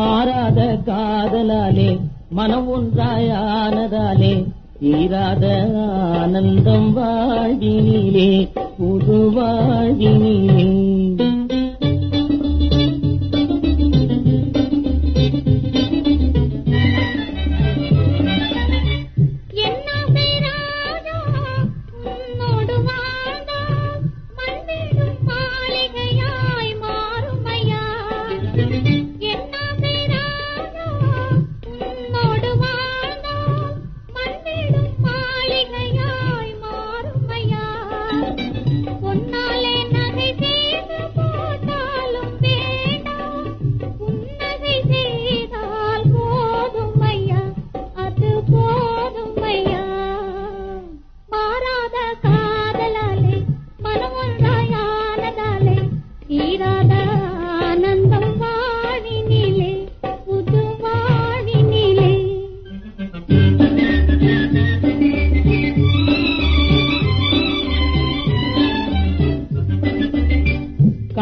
மாறாத காதலாலே மனம் ஒன்றாயானதாலே ஈராத ஆனந்தம் வாழ்வினிலே புது வாழ்வினிலே.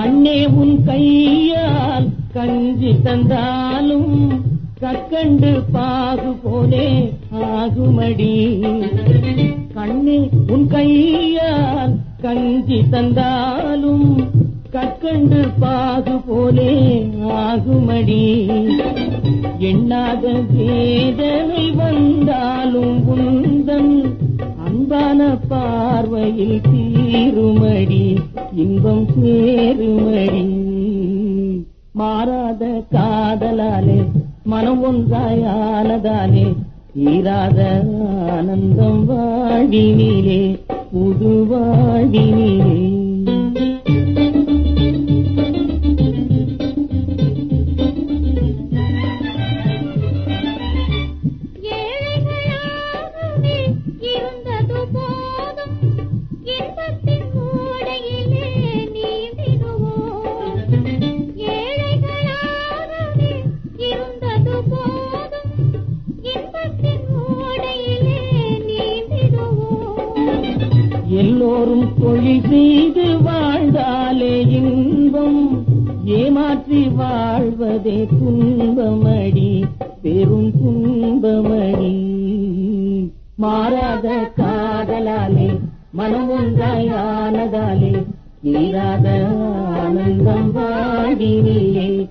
கண்ணே உன் கையால் கஞ்சி தந்தாலும் கக்கண்டு பாகு போலே ஆகுமடி. கண்ணே உன் கையால் கஞ்சி தந்தாலும் கற்கண்டு பாகு போலே ஆகுமடி. எண்ணாத வேதனை வந்தாலும் உந்தன் அன்பான பார்வையில் தீருமடி. இன்பம் சேருமடி. மாறாத காதலாலே மனம் ஒன்றாயானதாலே தீராத ஆனந்தம் வாழினிலே புது வாழினிலே எல்லோரும் தொழில் செய்து வாழ்ந்தாலே இன்பம். ஏமாற்றி வாழ்வதே துன்பமடி பெரும் துன்பமடி. மாறாத காதலாலே மனம் ஒன்றாயானதாலே நீராத ஆனந்தம் வாடினிலே